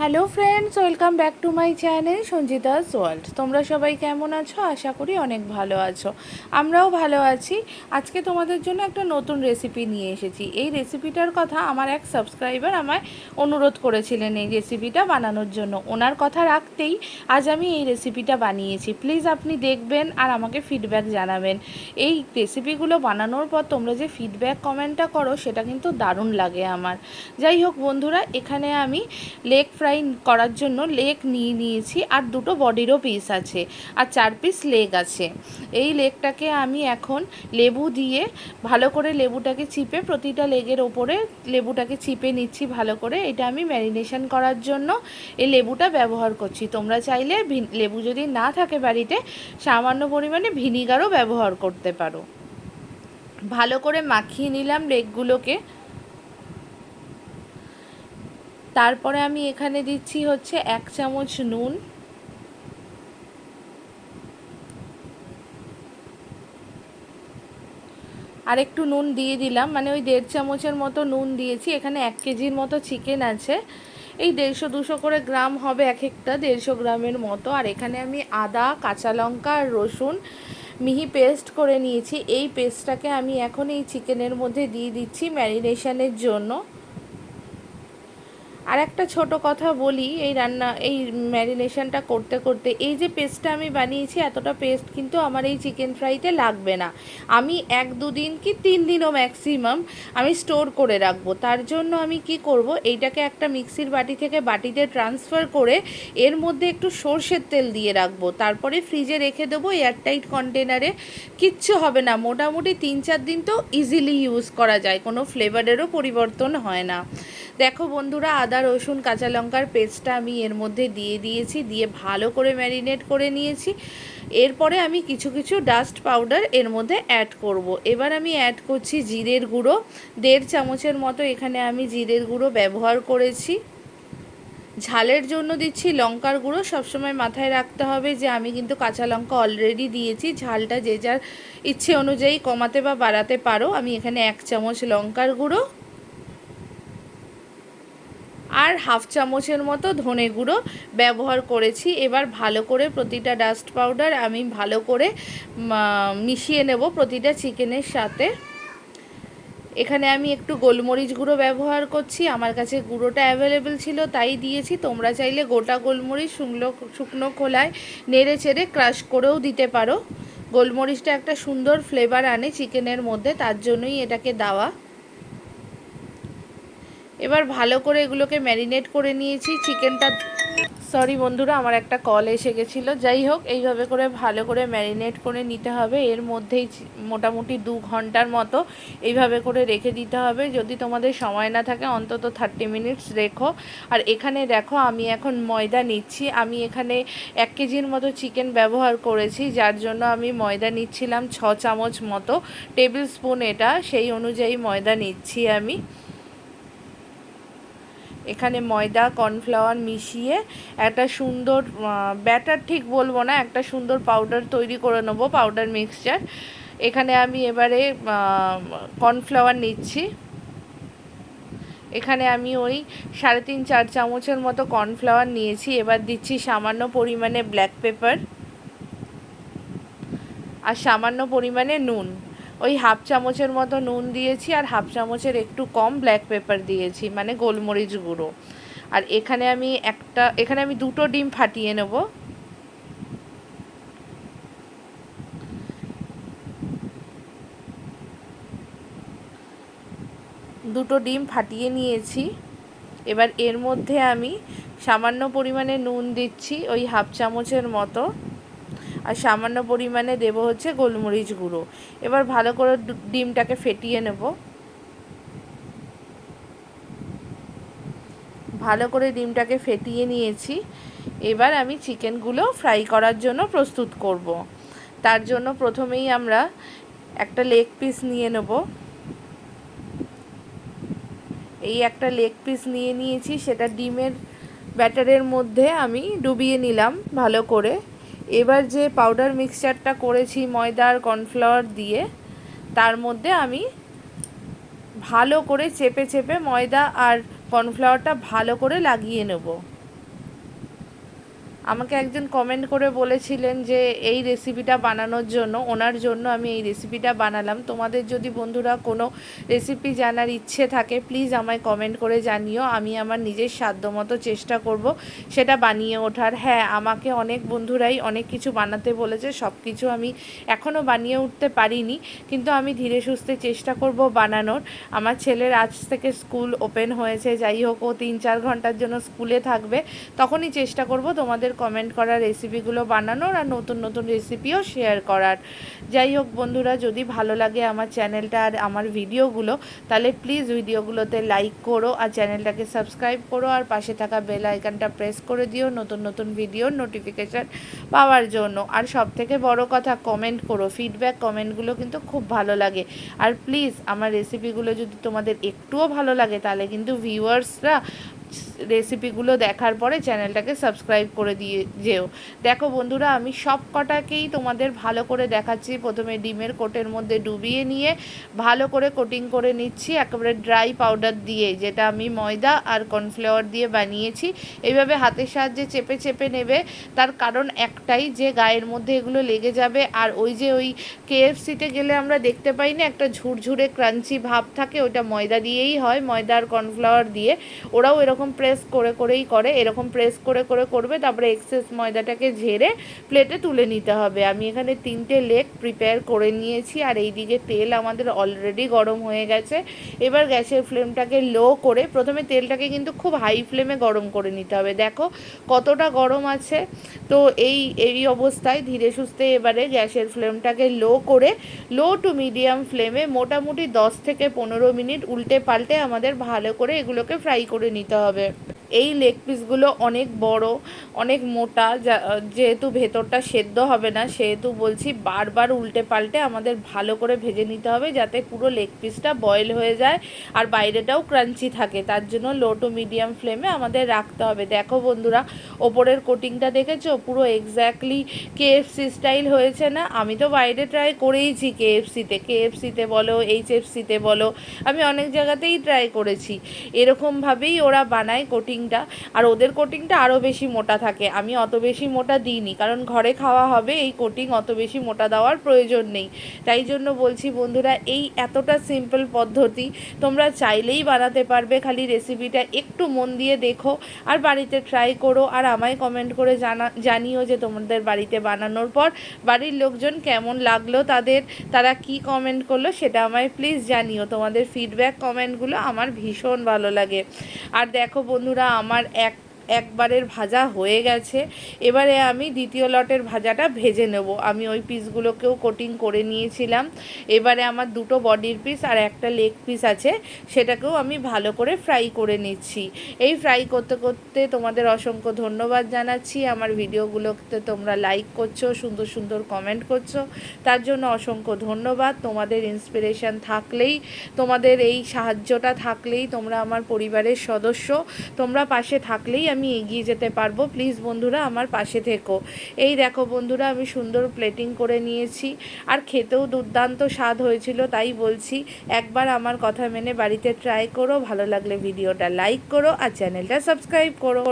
Hello friends welcome back to my channel Sanjita's world তোমরা সবাই কেমন আছো? আশা করি অনেক ভালো আছো। আমরাও ভালো আছি। আজকে তোমাদের জন্য একটা নতুন রেসিপি নিয়ে এসেছি। এই রেসিপিটার কথা আমার এক সাবস্ক্রাইবার আমায় অনুরোধ করেছিলেন এই রেসিপিটা বানানোর জন্য। ওনার কথা রাখতেই আজ আমি এই রেসিপিটা বানিয়েছি। প্লিজ আপনি দেখবেন আর আমাকে ফিডব্যাক জানাবেন। এই রেসিপিগুলো বানানোর পর তোমরা যে ফিডব্যাক কমেন্টটা করো, সেটা কিন্তু দারুণ লাগে আমার। যাই হোক, বন্ধুরা, এখানে আমি লেগ ফ্রাই করার জন্য লেগ নিয়ে নিয়েছি আর দুটো বডিরও পিস আছে আর চার পিস লেগ আছে। এই লেগটাকে আমি এখন লেবু দিয়ে ভালো করে লেবুটাকে চিপে প্রতিটা লেগের ওপরে লেবুটাকে চিপে নিচ্ছি ভালো করে। এটা আমি ম্যারিনেশন করার জন্য এই লেবুটা ব্যবহার করছি। তোমরা চাইলে লেবু যদি না থাকে বাড়িতে, সামান্য পরিমাণে ভিনিগারও ব্যবহার করতে পারো। ভালো করে মাখিয়ে নিলাম লেগগুলোকে তারপরে আমি এখানে দিচ্ছি হচ্ছে এক চামচ নুন। আর একটু নুন দিয়ে দিলাম মানে ওই দেড় চামচের মতো নুন দিয়েছি। এখানে এক কেজির মতো চিকেন আছে। এই দেড়শো দুশো করে গ্রাম হবে এক একটা, দেড়শো গ্রামের মতো। আর এখানে আমি আদা, কাঁচা লঙ্কা আর রসুন মিহি পেস্ট করে নিয়েছি। এই পেস্টটাকে আমি এখন এই চিকেনের মধ্যে দিয়ে দিচ্ছি ম্যারিনেশনের জন্য। আর একটা ছোট কথা বলি, এই রান্না, এই ম্যারিনেশনটা করতে করতে, এই যে পেস্টটা আমি বানিয়েছি, এতটা পেস্ট কিন্তু আমার এই চিকেন ফ্রাইতে লাগবে না। আমি এক দুদিন কি তিন দিনও ম্যাক্সিমাম আমি স্টোর করে রাখব। তার জন্য আমি কি করব, এইটাকে একটা মিক্সির বাটি থেকে বাটিতে ট্রান্সফার করে এর মধ্যে একটু সর্ষের তেল দিয়ে রাখব। তারপরে ফ্রিজে রেখে দেবো এয়ারটাইট কন্টেনারে কিচ্ছু হবে না, মোটামুটি তিন চার দিন তো ইজিলি ইউজ করা যায়, কোনো ফ্লেভারেরও পরিবর্তন হয় না। দেখো বন্ধুরা, আদা, রসুন, কাঁচা লঙ্কার পেস্টটা আমি এর মধ্যে দিয়ে দিয়েছি, দিয়ে ভালো করে ম্যারিনেট করে নিয়েছি। এরপরে আমি কিছু কিছু ডাস্ট পাউডার এর মধ্যে অ্যাড করব। এবার আমি অ্যাড করছি জিরের গুঁড়ো। দেড় চামচের মতো এখানে আমি জিরের গুঁড়ো ব্যবহার করেছি। ঝালের জন্য দিচ্ছি লঙ্কার গুঁড়ো। সবসময় মাথায় রাখতে হবে যে আমি কিন্তু কাঁচা লঙ্কা অলরেডি দিয়েছি। ঝালটা যে যার ইচ্ছে অনুযায়ী কমাতে বা বাড়াতে পারো। আমি এখানে এক চামচ লঙ্কার গুঁড়ো। আর হাফ চামচের মতো ধনে গুঁড়ো ব্যবহার করেছি। এবার ভালো করে প্রতিটা ডাস্ট পাউডার আমি ভালো করে মিশিয়ে নেব প্রতিটা চিকেনের সাথে। এখানে আমি একটু গোলমরিচ গুঁড়ো ব্যবহার করছি। আমার কাছে গুঁড়োটা অ্যাভেলেবেল ছিল, তাই দিয়েছি। তোমরা চাইলে গোটা গোলমরিচ শুকনো শুকনো খোলায় নেড়ে চেড়ে ক্রাশ করেও দিতে পারো। গোলমরিচটা একটা সুন্দর ফ্লেভার আনে চিকেনের মধ্যে, তার জন্যই এটাকে দেওয়া। এবার ভালো করে এগুলোকে ম্যারিনেট করে নিয়েছি। চিকেনটা, সরি বন্ধুরা, আমার একটা কল এসে গেছিল। যাই হোক, এইভাবে করে ভালো করে ম্যারিনেট করে নিতে হবে। এর মধ্যেই মোটামুটি দু ঘণ্টার মতো এইভাবে করে রেখে দিতে হবে। যদি তোমাদের সময় না থাকে, অন্তত থার্টি মিনিটস রেখো। আর এখানে দেখো, আমি এখন ময়দা নিচ্ছি। আমি এখানে এক কেজির মতো চিকেন ব্যবহার করেছি, যার জন্য আমি ময়দা নিচ্ছিলাম ছ চামচ মতো। টেবিল স্পুন এটা, সেই অনুযায়ী ময়দা নিচ্ছি আমি। এখানে ময়দা, কর্নফ্লাওয়ার মিশিয়ে একটা সুন্দর ব্যাটার ঠিক বলব না, একটা সুন্দর পাউডার তৈরি করে নেব পাউডার মিক্সচার এখানে আমি এবারে কর্নফ্লাওয়ার নিচ্ছি। এখানে আমি ওই সাড়ে তিন, চার চামচের মতো কর্নফ্লাওয়ার নিয়েছি। এবার দিচ্ছি সামান্য পরিমাণে ব্ল্যাক পেপার আর সামান্য পরিমাণে নুন। ওই হাফ চামচের মতো নুন দিয়েছি আর হাফ চামচের একটু কম ব্ল্যাক পেপার দিয়েছি মানে গোলমরিচ গুঁড়ো। আর এখানে আমি একটা, এখানে আমি দুটো ডিম ফাটিয়ে নেব। দুটো ডিম ফাটিয়ে নিয়েছি। এবার এর মধ্যে আমি সামান্য পরিমাণে নুন দিচ্ছি ওই হাফ চামচের মতো। আর সামান্য পরিমাণে দেব হচ্ছে গোলমরিচ গুঁড়ো। এবার ভালো করে ডিমটাকে ফেটিয়ে নেব। ভালো করে ডিমটাকে ফেটিয়ে নিয়েছি। এবার আমি চিকেনগুলো ফ্রাই করার জন্য প্রস্তুত করব। তার জন্য প্রথমেই আমরা একটা লেগ পিস নিয়ে নেব। এই একটা লেগ পিস নিয়ে নিয়েছি, সেটা ডিমের ব্যাটারের মধ্যে আমি ডুবিয়ে নিলাম ভালো করে। এবার যে পাউডার মিক্সচারটা করেছি ময়দা আর কর্নফ্লাওয়ার দিয়ে, তার মধ্যে আমি ভালো করে চেপে চেপে ময়দা আর কর্নফ্লাওয়ারটা ভালো করে লাগিয়ে নেব। আমাকে একজন কমেন্ট করে বলেছিলেন যে, এই রেসিপিটা বানানোর জন্য, ওনার জন্য আমি এই রেসিপিটা বানালাম। তোমাদের যদি বন্ধুরা কোনো রেসিপি জানার ইচ্ছে থাকে প্লিজ আমায় কমেন্ট করে জানিও। আমি আমার নিজের সাধ্যমতো চেষ্টা করব সেটা বানিয়ে ওঠার। হ্যাঁ আমাকে অনেক বন্ধুরাই অনেক কিছু বানাতে বলেছে সব কিছু আমি এখনও বানিয়ে উঠতে পারিনি, কিন্তু আমি ধীরে সুস্থে চেষ্টা করব বানানোর। আমার ছেলের আজ থেকে স্কুল ওপেন হয়েছে, যাই হোক, ও তিন চার ঘণ্টার জন্য স্কুলে থাকবে, তখনই চেষ্টা করব তোমাদের কমেন্ট করা রেসিপিগুলো বানানোর আর নতুন নতুন রেসিপিও শেয়ার করার। যাই হোক বন্ধুরা, যদি ভালো লাগে আমার চ্যানেলটা আর আমার ভিডিওগুলো তাহলে প্লিজ ভিডিওগুলোতে লাইক করো আর চ্যানেলটাকে সাবস্ক্রাইব করো আর পাশে থাকা বেল আইকনটা প্রেস করে দিও নতুন নতুন ভিডিওর নোটিফিকেশান পাওয়ার জন্য। আর সব থেকে বড় কথা কমেন্ট করো। ফিডব্যাক কমেন্টগুলো কিন্তু খুব ভালো লাগে। আর প্লিজ আমার রেসিপিগুলো যদি তোমাদের একটুও ভালো লাগে, তাহলে কিন্তু ভিউয়ার্সরা রেসিপিগুলো দেখার পরে চ্যানেলটাকে সাবস্ক্রাইব করে দিয়ে যেও। দেখো বন্ধুরা, আমি সব কটাকেই তোমাদের ভালো করে দেখাচ্ছি। প্রথমে ডিমের কোটের মধ্যে ডুবিয়ে নিয়ে ভালো করে কোটিং করে নিচ্ছি, একেবারে ড্রাই পাউডার দিয়ে, যেটা আমি ময়দা আর কর্নফ্লাওয়ার দিয়ে বানিয়েছি। এইভাবে হাতের সাহায্যে চেপে চেপে নেবে, তার কারণ একটাই, যে গায়ের মধ্যে এগুলো লেগে যাবে, আর ওই যে ওই কেএফসিতে গেলে আমরা দেখতে পাই না, একটা ঝুরঝুরে ক্রাঞ্চি ভাব থাকে ওটা ময়দা দিয়েই হয়, ময়দা আর কর্নফ্লাওয়ার দিয়ে। ওরাও এরকম প্রেস করে করেই করে, এরকম প্রেস করে করে করবে, তারপরে এক্সেস ময়দাটাকে ঝেড়ে প্লেটে তুলে নিতে হবে। আমি এখানে তিনটে লেগ প্রিপেয়ার করে নিয়েছি, আর এই দিকে তেল আমাদের অলরেডি গরম হয়ে গেছে। এবার গ্যাসের ফ্লেমটাকে লো করে, প্রথমে তেলটাকে কিন্তু খুব হাই ফ্লেমে গরম করে নিতে হবে। দেখো কতটা গরম আছে। তো এই এই অবস্থায় ধীরে সুস্থে এবারে গ্যাসের ফ্লেমটাকে লো করে লো টু মিডিয়াম ফ্লেমে মোটামুটি দশ থেকে পনেরো মিনিট উল্টে পাল্টে আমাদের ভালো করে এগুলোকে ফ্রাই করে নিতে হবে। এই লেগ পিসগুলো অনেক বড়, অনেক মোটা যেহেতু ভেতরটা সেদ্ধ হবে না, সেহেতু বলছি বারবার উল্টে পাল্টে আমাদের ভালো করে ভেজে নিতে হবে যাতে পুরো লেগ পিসটা বয়েল হয়ে যায় আর বাইরেটাও ক্রাঞ্চি থাকে। তার জন্য লো টু মিডিয়াম ফ্লেমে আমাদের রাখতে হবে। দেখো বন্ধুরা, ওপরের কোটিংটা দেখেছ? পুরো এক্স্যাক্টলি কেএফসি স্টাইল হয়েছে না? আমি তো বাইরে ট্রাই করেইছি কেএফসিতে কেএফসিতে বলো এইচএফসিতে বলো, আমি অনেক জায়গাতেই ট্রাই করেছি। এরকমভাবেই ওরা বানায় কোটিংটা আর ওদের কোটিংটা আরও বেশি মোটা থাকে। আমি অত বেশি মোটা দিইনি, কারণ ঘরে খাওয়া হবে, এই কোটিং অত বেশি মোটা দেওয়ার প্রয়োজন নেই। তাই জন্য বলছি বন্ধুরা, এই এতটা সিম্পল পদ্ধতি তোমরা চাইলেই বানাতে পারবে, খালি রেসিপিটা একটু মন দিয়ে দেখো, আর বাড়িতে ট্রাই করো, আর আমায় কমেন্ট করে জানা, জানিও যে তোমাদের বাড়িতে বানানোর পর, বাড়ির লোকজন কেমন লাগল তাদের, তারা কি কমেন্ট করল সেটা আমায় প্লিজ জানিও। তোমাদের ফিডব্যাক কমেন্টগুলো আমার ভীষণ ভালো লাগে। আর দেখো বন্ধুরা আমার এক একবারের ভাজা হয়ে গেছে। এবারে আমি দ্বিতীয় লটের ভাজাটা ভেজে নেব। আমি ওই পিসগুলোকেও কোটিং করে নিয়েছিলাম। এবারে আমার দুটো বডির পিস আর একটা লেগ পিস আছে, সেটাকেও আমি ভালো করে ফ্রাই করে নিচ্ছি। এই ফ্রাই করতে করতে তোমাদের অসংখ্য ধন্যবাদ জানাচ্ছি। আমার ভিডিওগুলোতে তোমরা লাইক করছ, সুন্দর সুন্দর কমেন্ট করছ। তার জন্য অসংখ্য ধন্যবাদ। তোমাদের ইন্সপিরেশন থাকলেই, তোমাদের এই সাহায্যটা থাকলেই তোমরা আমার পরিবারের সদস্য, তোমরা পাশে থাকলেই আমি এগিয়ে যেতে পারব। প্লিজ বন্ধুরা, আমার পাশে থেকো। এই দেখো বন্ধুরা, আমি সুন্দর প্লেটিং করে নিয়েছি। আর খেতেও দুর্দান্ত স্বাদ হয়েছিল, তাই বলছি, একবার আমার কথা মেনে বাড়িতে ট্রাই করো, ভালো লাগলে ভিডিওটা লাইক করো আর চ্যানেলটা সাবস্ক্রাইব করো।